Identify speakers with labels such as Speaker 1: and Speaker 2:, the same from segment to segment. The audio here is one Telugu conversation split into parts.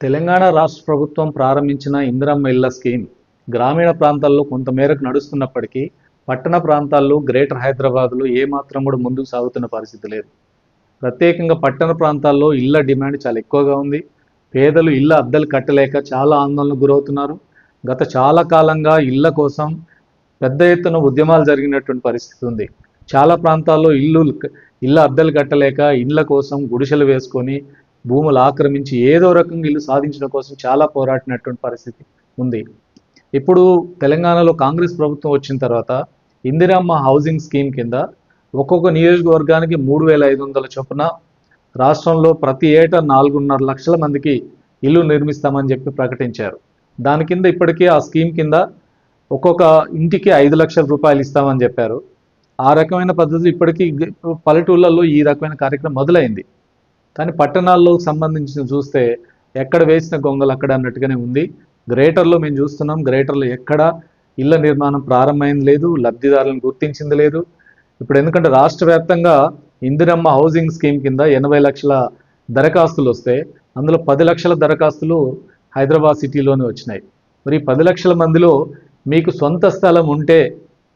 Speaker 1: తెలంగాణ రాష్ట్ర ప్రభుత్వం ప్రారంభించిన ఇందిరమ్మ ఇళ్ళ స్కీమ్ గ్రామీణ ప్రాంతాల్లో కొంతమేరకు నడుస్తున్నప్పటికీ పట్టణ ప్రాంతాల్లో గ్రేటర్ హైదరాబాద్లో ఏమాత్రం కూడా ముందుకు సాగుతున్న పరిస్థితి లేదు. ప్రత్యేకంగా పట్టణ ప్రాంతాల్లో ఇళ్ళ డిమాండ్ చాలా ఎక్కువగా ఉంది. పేదలు ఇళ్ళ అద్దెలు కట్టలేక చాలా ఆందోళనకు గురవుతున్నారు. గత చాలా కాలంగా ఇళ్ళ కోసం పెద్ద ఎత్తున ఉద్యమాలు జరిగినటువంటి పరిస్థితి ఉంది. చాలా ప్రాంతాల్లో ఇల్లు ఇళ్ళ అద్దెలు కట్టలేక ఇళ్ళ కోసం గుడిసెలు వేసుకొని భూములు ఆక్రమించి ఏదో రకంగా ఇల్లు సాధించడం కోసం చాలా పోరాడినటువంటి పరిస్థితి ఉంది. ఇప్పుడు తెలంగాణలో కాంగ్రెస్ ప్రభుత్వం వచ్చిన తర్వాత ఇందిరమ్మ హౌసింగ్ స్కీమ్ కింద ఒక్కొక్క నియోజకవర్గానికి మూడు వేల ఐదు వందల చొప్పున రాష్ట్రంలో ప్రతి ఏటా నాలుగున్నర లక్షల మందికి ఇల్లు నిర్మిస్తామని చెప్పి ప్రకటించారు. దాని కింద ఇప్పటికే ఆ స్కీమ్ కింద ఒక్కొక్క ఇంటికి ఐదు లక్షల రూపాయలు ఇస్తామని చెప్పారు. ఆ రకమైన పద్ధతి ఇప్పటికీ పల్లెటూళ్ళల్లో ఈ రకమైన కార్యక్రమం మొదలైంది. కానీ పట్టణాల్లో సంబంధించిన చూస్తే ఎక్కడ వేసిన గొంగలు అక్కడ అన్నట్టుగానే ఉంది. గ్రేటర్లో మేము చూస్తున్నాం. గ్రేటర్లో ఎక్కడ ఇళ్ళ నిర్మాణం ప్రారంభమైంది లేదు. లబ్ధిదారులను గుర్తించింది లేదు. ఇప్పుడు ఎందుకంటే రాష్ట్ర వ్యాప్తంగా ఇందిరమ్మ హౌసింగ్ స్కీమ్ కింద ఎనభై లక్షల దరఖాస్తులు వస్తే అందులో పది లక్షల దరఖాస్తులు హైదరాబాద్ సిటీలోనే వచ్చినాయి. మరి పది లక్షల మందిలో మీకు సొంత స్థలం ఉంటే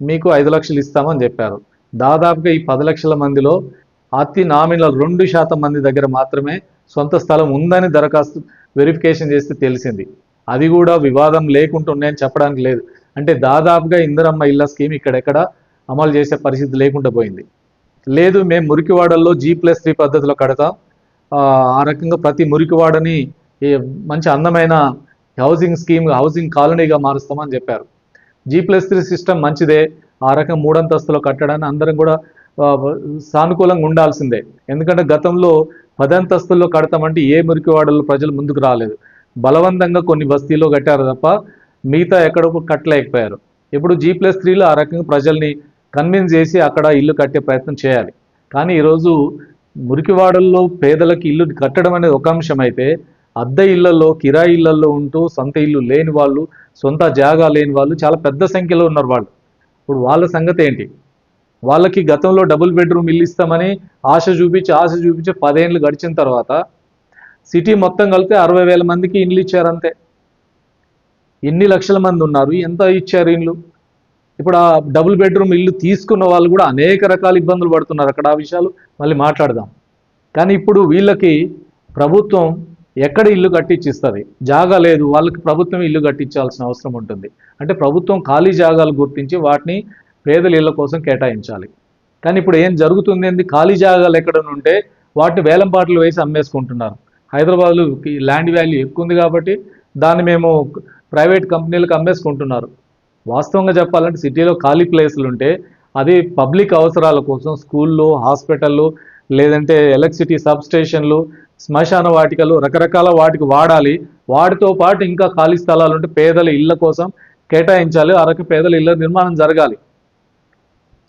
Speaker 1: మీకు ఐదు లక్షలు ఇస్తామని చెప్పారు. దాదాపుగా ఈ పది లక్షల మందిలో అతి నామినల్ రెండు శాతం మంది దగ్గర మాత్రమే సొంత స్థలం ఉందని దరఖాస్తు వెరిఫికేషన్ చేస్తే తెలిసింది. అది కూడా వివాదం లేకుండా ఉన్నాయని చెప్పడానికి లేదు. అంటే దాదాపుగా ఇందిరమ్మ ఇళ్ళ స్కీమ్ ఇక్కడెక్కడ అమలు చేసే పరిస్థితి లేకుండా పోయింది. లేదు మేము మురికివాడల్లో జీ ప్లస్ త్రీ పద్ధతిలో కడతాం. ఆ రకంగా ప్రతి మురికివాడని మంచి అందమైన హౌసింగ్ స్కీమ్ హౌసింగ్ కాలనీగా మారుస్తామని చెప్పారు. జీ ప్లస్ త్రీ సిస్టమ్ మంచిదే. ఆ రకం మూడంతస్తులో కట్టడాన్ని అందరం కూడా సానుకూలంగా ఉండాల్సిందే. ఎందుకంటే గతంలో పదంతస్తుల్లో కడతామంటే ఏ మురికివాడల్లో ప్రజలు ముందుకు రాలేదు. బలవంతంగా కొన్ని బస్తీలో కట్టారు తప్ప మిగతా ఎక్కడో కట్టలేకపోయారు. ఇప్పుడు జీ ప్లస్ త్రీలో ఆ రకంగా ప్రజల్ని కన్విన్స్ చేసి అక్కడ ఇల్లు కట్టే ప్రయత్నం చేయాలి. కానీ ఈరోజు మురికివాడల్లో పేదలకు ఇల్లు కట్టడం అనేది ఒక అంశం అయితే అద్దె ఇళ్ళలో కిరాయి ఇళ్ళలో ఉంటూ సొంత ఇల్లు లేని వాళ్ళు సొంత జాగా లేని వాళ్ళు చాలా పెద్ద సంఖ్యలో ఉన్నారు వాళ్ళు. ఇప్పుడు వాళ్ళ సంగతి ఏంటి? వాళ్ళకి గతంలో డబుల్ బెడ్రూమ్ ఇల్లు ఇస్తామని ఆశ చూపించి ఆశ చూపించి పదేళ్ళు గడిచిన తర్వాత సిటీ మొత్తం కలిపితే అరవై వేల మందికి ఇండ్లు ఇచ్చారంతే ఎన్ని లక్షల మంది ఉన్నారు? ఎంత ఇచ్చారు ఇండ్లు ఇప్పుడు ఆ డబుల్ బెడ్రూమ్ ఇల్లు తీసుకున్న వాళ్ళు కూడా అనేక రకాల ఇబ్బందులు పడుతున్నారు అక్కడ ఆ విషయాలు. మళ్ళీ మాట్లాడదాం. కానీ ఇప్పుడు వీళ్ళకి ప్రభుత్వం ఎక్కడ ఇల్లు కట్టించిస్తుంది జాగా లేదు. వాళ్ళకి ప్రభుత్వం ఇల్లు కట్టించాల్సిన అవసరం ఉంటుంది. అంటే ప్రభుత్వం ఖాళీ జాగాలు గుర్తించి వాటిని పేదల ఇళ్ళ కోసం కేటాయించాలి. కానీ ఇప్పుడు ఏం జరుగుతుంది ఏంది? ఖాళీ జాగాలు ఎక్కడ ఉంటే వాటిని వేలంపాట్లు వేసి అమ్మేసుకుంటున్నారు. హైదరాబాద్లో ల్యాండ్ వాల్యూ ఎక్కువ ఉంది కాబట్టి దాన్ని మేము ప్రైవేట్ కంపెనీలకు అమ్మేసుకుంటున్నారు. వాస్తవంగా చెప్పాలంటే సిటీలో ఖాళీ ప్లేసులు ఉంటే అది పబ్లిక్ అవసరాల కోసం స్కూళ్ళు హాస్పిటళ్ళు లేదంటే ఎలక్ట్రిసిటీ సబ్ స్టేషన్లు శ్మశాన వాటికలు రకరకాల వాటికి వాడాలి. వాటితో పాటు ఇంకా ఖాళీ స్థలాలు ఉంటే పేదల ఇళ్ళ కోసం కేటాయించాలి. ఆ పేదల ఇళ్ళ నిర్మాణం జరగాలి.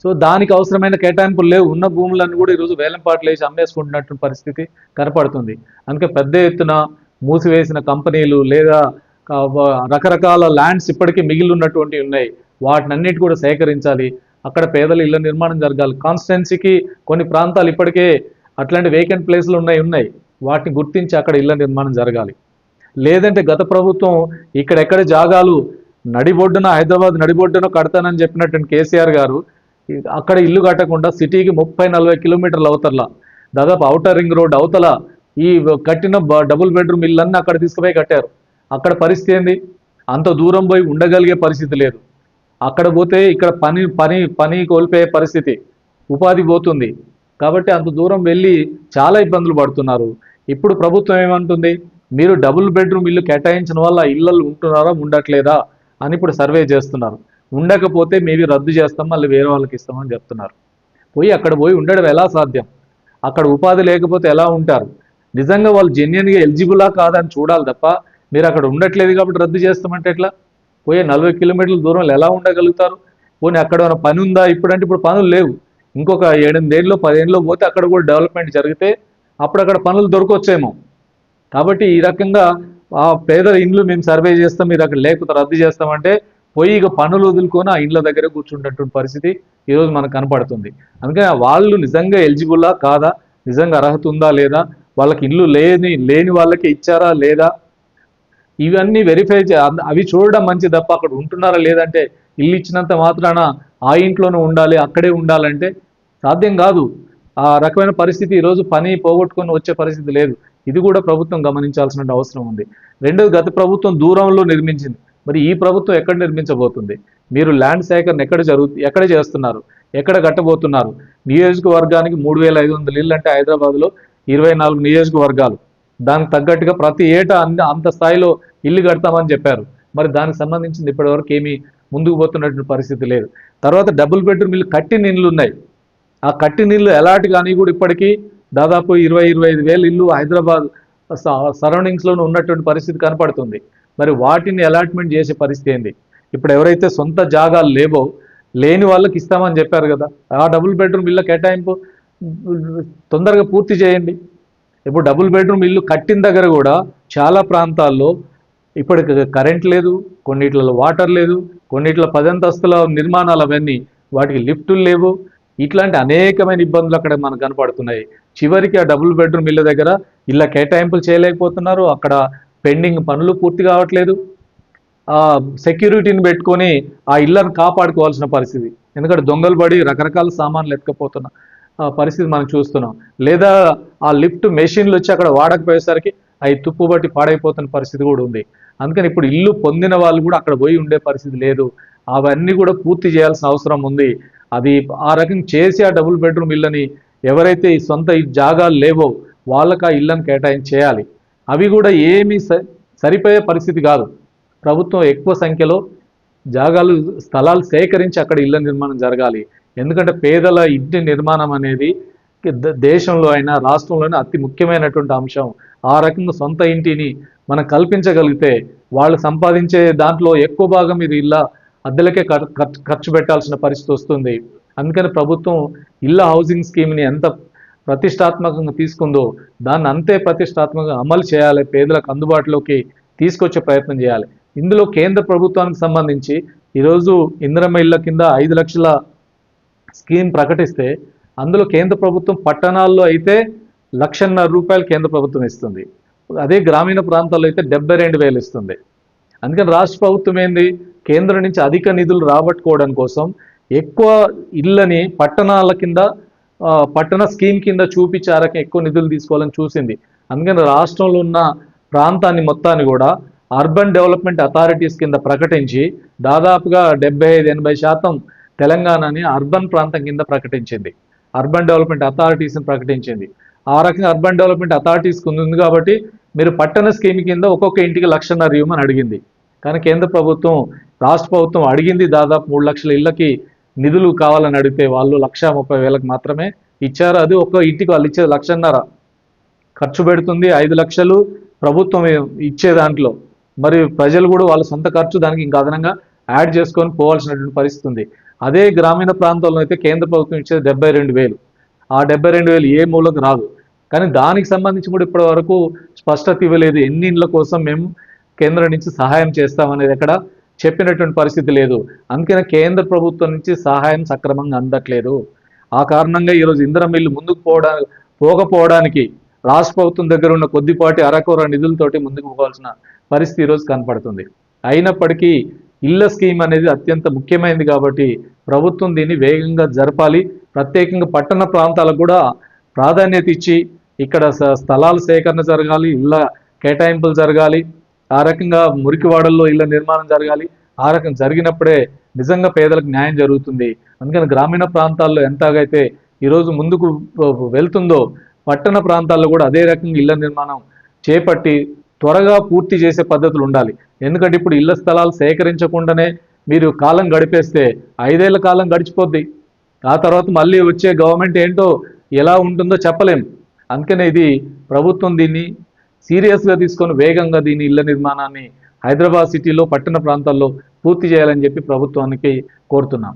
Speaker 1: సో దానికి అవసరమైన కేటాయింపులు లేవు. ఉన్న భూములన్నీ కూడా ఈరోజు వేలంపాట్లు వేసి అమ్మేసుకుంటున్నట్టు పరిస్థితి కనపడుతుంది. అందుకే పెద్ద ఎత్తున మూసివేసిన కంపెనీలు లేదా రకరకాల ల్యాండ్స్ ఇప్పటికీ మిగిలి ఉన్నటువంటివి ఉన్నాయి. వాటినన్నిటి కూడా సేకరించాలి. అక్కడ పేదల ఇళ్ళ నిర్మాణం జరగాలి. కాన్స్టిట్యున్సీకి కొన్ని ప్రాంతాలు ఇప్పటికే అట్లాంటి వేకెంట్ ప్లేస్లు ఉన్నాయి ఉన్నాయి. వాటిని గుర్తించి అక్కడ ఇళ్ళ నిర్మాణం జరగాలి. లేదంటే గత ప్రభుత్వం ఇక్కడెక్కడ జాగాలు నడిబొడ్డున హైదరాబాద్ నడిబొడ్డున కడతానని చెప్పినటువంటి కేసీఆర్ గారు అక్కడ ఇల్లు కట్టకుండా సిటీకి ముప్పై నలభై కిలోమీటర్ల అవతల దాదాపు అవుటర్ రింగ్ రోడ్ అవతల ఈ కట్టిన బ- డబుల్ బెడ్రూమ్ ఇల్లన్నీ అక్కడ తీసుకుపోయి కట్టారు. అక్కడ పరిస్థితి ఏంది? అంత దూరం పోయి ఉండగలిగే పరిస్థితి లేదు. అక్కడ పోతే ఇక్కడ పని పని పని కోల్పోయే పరిస్థితి ఉపాధి పోతుంది. కాబట్టి అంత దూరం వెళ్ళి చాలా ఇబ్బందులు పడుతున్నారు. ఇప్పుడు ప్రభుత్వం ఏమంటుంది? మీరు డబుల్ బెడ్రూమ్ ఇల్లు కేటాయించిన వల్ల ఇళ్ళలు ఉంటున్నారా ఉండట్లేదా అని ఇప్పుడు సర్వే చేస్తున్నారు. ఉండకపోతే మేబీ రద్దు చేస్తాం మళ్ళీ వేరే వాళ్ళకి ఇస్తామని చెప్తున్నారు. పోయి అక్కడ పోయి ఉండడం ఎలా సాధ్యం? అక్కడ ఉపాధి లేకపోతే ఎలా ఉంటారు? నిజంగా వాళ్ళు జెన్యున్గా ఎలిజిబులా కాదని చూడాలి తప్ప మీరు అక్కడ ఉండట్లేదు కాబట్టి రద్దు చేస్తామంటే ఎట్లా? పోయే నలభై కిలోమీటర్ల దూరంలో ఎలా ఉండగలుగుతారు? పోనీ అక్కడ పని ఉందా? ఇప్పుడంటే ఇప్పుడు పనులు లేవు. ఇంకొక ఏడెనిమిదేళ్ళు పదేళ్ళలో పోతే అక్కడ కూడా డెవలప్మెంట్ జరిగితే అప్పుడు అక్కడ పనులు దొరకొచ్చేమో. కాబట్టి ఈ రకంగా ఆ పేద ఇండ్లు మేము సర్వే చేస్తాం మీరు అక్కడ లేకపోతే రద్దు చేస్తామంటే పోయి ఇక పనులు వదులుకొని ఆ ఇండ్ల దగ్గర కూర్చుంటున్నటువంటి పరిస్థితి ఈరోజు మనకు కనపడుతుంది. అందుకని వాళ్ళు నిజంగా ఎలిజిబుల్లా కాదా? నిజంగా అర్హత ఉందా లేదా? వాళ్ళకి ఇల్లు లేని లేని వాళ్ళకి ఇచ్చారా లేదా? ఇవన్నీ వెరిఫై చే అవి చూడడం మంచి తప్ప అక్కడ ఉంటున్నారా లేదంటే ఇల్లు ఇచ్చినంత మాత్రాన ఆ ఇంట్లోనే ఉండాలి అక్కడే ఉండాలంటే సాధ్యం కాదు. ఆ రకమైన పరిస్థితి ఈరోజు పని పోగొట్టుకొని వచ్చే పరిస్థితి లేదు. ఇది కూడా ప్రభుత్వం గమనించాల్సిన అవసరం ఉంది. రెండోది గత ప్రభుత్వం దూరంలో నిర్మించింది. మరి ఈ ప్రభుత్వం ఎక్కడ నిర్మించబోతుంది? మీరు ల్యాండ్ సేకరణ ఎక్కడ జరుగు ఎక్కడ చేస్తున్నారు? ఎక్కడ కట్టబోతున్నారు? నియోజకవర్గానికి మూడు వేల ఐదు వందల ఇల్లు అంటే హైదరాబాద్లో ఇరవై నాలుగు నియోజకవర్గాలు. దానికి తగ్గట్టుగా ప్రతి ఏటా అన్ని అంత స్థాయిలో ఇల్లు కడతామని చెప్పారు. మరి దానికి సంబంధించింది ఇప్పటివరకు ఏమీ ముందుకు పోతున్నటువంటి పరిస్థితి లేదు. తర్వాత డబుల్ బెడ్రూమ్ ఇల్లు కట్టి నీళ్ళు ఉన్నాయి. ఆ కట్టి నీళ్ళు ఎలాంటి కానీ కూడా ఇప్పటికీ దాదాపు ఇరవై ఇరవై ఐదు వేలు ఇల్లు హైదరాబాద్ సరౌండింగ్స్లోనే ఉన్నటువంటి పరిస్థితి కనపడుతుంది. మరి వాటిని అలాట్మెంట్ చేసే పరిస్థితి ఏంది? ఇప్పుడు ఎవరైతే సొంత జాగాలు లేవో లేని వాళ్ళకి ఇస్తామని చెప్పారు కదా ఆ డబుల్ బెడ్రూమ్ ఇళ్ళ కేటాయింపు తొందరగా పూర్తి చేయండి. ఇప్పుడు డబుల్ బెడ్రూమ్ ఇల్లు కట్టిన దగ్గర కూడా చాలా ప్రాంతాల్లో ఇప్పటికి కరెంట్ లేదు కొన్నిట్లలో వాటర్ లేదు కొన్నిట్ల పదంతస్తుల నిర్మాణాలు అవన్నీ వాటికి లిఫ్టులు లేవు. ఇట్లాంటి అనేకమైన ఇబ్బందులు అక్కడ మనకు కనపడుతున్నాయి. చివరికి ఆ డబుల్ బెడ్రూమ్ ఇళ్ళ దగ్గర ఇళ్ళ కేటాయింపులు చేయలేకపోతున్నారు. అక్కడ పెండింగ్ పనులు పూర్తి కావట్లేదు. సెక్యూరిటీని పెట్టుకొని ఆ ఇళ్ళను కాపాడుకోవాల్సిన పరిస్థితి. ఎందుకంటే దొంగలు పడి రకరకాల సామాన్లు ఎత్తుకపోతున్న ఆ పరిస్థితి మనం చూస్తున్నాం. లేదా ఆ లిఫ్ట్ మెషిన్లు వచ్చి అక్కడ వాడకపోయేసరికి అవి తుప్పు బట్టి పాడైపోతున్న పరిస్థితి కూడా ఉంది. అందుకని ఇప్పుడు ఇల్లు పొందిన వాళ్ళు కూడా అక్కడ పోయి ఉండే పరిస్థితి లేదు. అవన్నీ కూడా పూర్తి చేయాల్సిన అవసరం ఉంది. అది ఆ రకంగా చేసి ఆ డబుల్ బెడ్రూమ్ ఇళ్ళని ఎవరైతే ఈ సొంత ఈ జాగాలు లేవో వాళ్ళకి ఆ ఇళ్ళని కేటాయించేయాలి. అవి కూడా ఏమీ స- సరిపోయే పరిస్థితి కాదు. ప్రభుత్వం ఎక్కువ సంఖ్యలో జాగాలు స్థలాలు సేకరించి అక్కడ ఇళ్ళ నిర్మాణం జరగాలి. ఎందుకంటే పేదల ఇంటి నిర్మాణం అనేది ద- దేశంలో అయినా రాష్ట్రంలోనే అతి ముఖ్యమైనటువంటి అంశం. ఆ రకంగా సొంత ఇంటిని మనం కల్పించగలిగితే వాళ్ళు సంపాదించే దాంట్లో ఎక్కువ భాగం ఇది ఇళ్ళ అద్దెలకే ఖర్చు పెట్టాల్సిన పరిస్థితి వస్తుంది. అందుకని ప్రభుత్వం ఇళ్ళ హౌసింగ్ స్కీమ్ని ఎంత ప్రతిష్టాత్మకంగా తీసుకుందో దాన్ని అంతే ప్రతిష్టాత్మకంగా అమలు చేయాలి పేదలకు అందుబాటులోకి తీసుకొచ్చే ప్రయత్నం చేయాలి. ఇందులో కేంద్ర ప్రభుత్వానికి సంబంధించి ఈరోజు ఇందిరమ్మ ఇళ్ళ కింద ఐదు లక్షల స్కీమ్ ప్రకటిస్తే అందులో కేంద్ర ప్రభుత్వం పట్టణాల్లో అయితే లక్షన్నర రూపాయలు కేంద్ర ప్రభుత్వం ఇస్తుంది. అదే గ్రామీణ ప్రాంతాల్లో అయితే డెబ్బై రెండు వేలు ఇస్తుంది. అందుకని రాష్ట్ర ప్రభుత్వం ఏంది? కేంద్రం నుంచి అధిక నిధులు రాబట్టుకోవడం కోసం ఎక్కువ ఇళ్ళని పట్టణాల కింద పట్టణ స్కీమ్ కింద చూపించారక ఆ రకం ఎక్కువ నిధులు తీసుకోవాలని చూసింది. అందుకని రాష్ట్రంలో ఉన్న ప్రాంతాన్ని మొత్తాన్ని కూడా అర్బన్ డెవలప్మెంట్ అథారిటీస్ కింద ప్రకటించి దాదాపుగా డెబ్బై ఐదు ఎనభై శాతం తెలంగాణని అర్బన్ ప్రాంతం కింద ప్రకటించింది. అర్బన్ డెవలప్మెంట్ అథారిటీస్ని ప్రకటించింది. ఆ రకంగా అర్బన్ డెవలప్మెంట్ అథారిటీస్కి ఉంది కాబట్టి మీరు పట్టణ స్కీమ్ కింద ఒక్కొక్క ఇంటికి లక్షన్నర ఇవ్వమని అడిగింది. కానీ కేంద్ర ప్రభుత్వం రాష్ట్ర ప్రభుత్వం అడిగింది దాదాపు మూడు లక్షల ఇళ్ళకి నిధులు కావాలని అడిగితే వాళ్ళు లక్ష ముప్పై వేలకు మాత్రమే ఇచ్చారు. అది ఒక ఇంటికి వాళ్ళు ఇచ్చేది లక్షన్నర. ఖర్చు పెడుతుంది ఐదు లక్షలు ప్రభుత్వం ఇచ్చే దాంట్లో. మరి ప్రజలు కూడా వాళ్ళ సొంత ఖర్చు దానికి ఇంకా అదనంగా యాడ్ చేసుకొని పోవాల్సినటువంటి పరిస్థితి ఉంది. అదే గ్రామీణ ప్రాంతాల్లో అయితే కేంద్ర ప్రభుత్వం ఇచ్చేది డెబ్బై రెండు వేలు. ఆ డెబ్బై రెండు వేలు ఏ మూలకు రాదు. కానీ దానికి సంబంధించి కూడా ఇప్పటి వరకు స్పష్టత ఇవ్వలేదు. ఎన్ని ఇండ్ల కోసం మేము కేంద్రం నుంచి సహాయం చేస్తామనేది ఎక్కడ చెప్పినటువంటి పరిస్థితి లేదు. అందుకనే కేంద్ర ప్రభుత్వం నుంచి సహాయం సక్రమంగా అందట్లేదు. ఆ కారణంగా ఈరోజు ఇంధనం మిల్లు ముందుకు పోవడానికి పోకపోవడానికి రాష్ట్ర ప్రభుత్వం దగ్గర ఉన్న కొద్దిపాటి అరకొర నిధులతోటి ముందుకు పోవాల్సిన పరిస్థితి ఈరోజు కనపడుతుంది. అయినప్పటికీ ఇళ్ళ స్కీమ్ అనేది అత్యంత ముఖ్యమైనది కాబట్టి ప్రభుత్వం దీన్ని వేగంగా జరపాలి. ప్రత్యేకంగా పట్టణ ప్రాంతాలకు కూడా ప్రాధాన్యత ఇచ్చి ఇక్కడ స్థలాలు స్థలాల సేకరణ జరగాలి ఇళ్ళ కేటాయింపులు జరగాలి. ఆ రకంగా మురికివాడల్లో ఇళ్ళ నిర్మాణం జరగాలి. ఆ రకం జరిగినప్పుడే నిజంగా పేదలకు న్యాయం జరుగుతుంది. అందుకని గ్రామీణ ప్రాంతాల్లో ఎంతగైతే ఈరోజు ముందుకు వెళ్తుందో పట్టణ ప్రాంతాల్లో కూడా అదే రకంగా ఇళ్ళ నిర్మాణం చేపట్టి త్వరగా పూర్తి చేసే పద్ధతులు ఉండాలి. ఎందుకంటే ఇప్పుడు ఇళ్ళ స్థలాలు సేకరించకుండానే మీరు కాలం గడిపేస్తే ఐదేళ్ళ కాలం గడిచిపోద్ది. ఆ తర్వాత మళ్ళీ వచ్చే గవర్నమెంట్ ఏంటో ఎలా ఉంటుందో చెప్పలేం. అందుకనే ఇది ప్రభుత్వం దీన్ని సీరియస్గా తీసుకొని వేగంగా దీని ఇళ్ళ నిర్మాణాన్ని హైదరాబాద్ సిటీలో పట్టణ ప్రాంతాల్లో పూర్తి చేయాలని చెప్పి ప్రభుత్వానికి కోరుతున్నాం.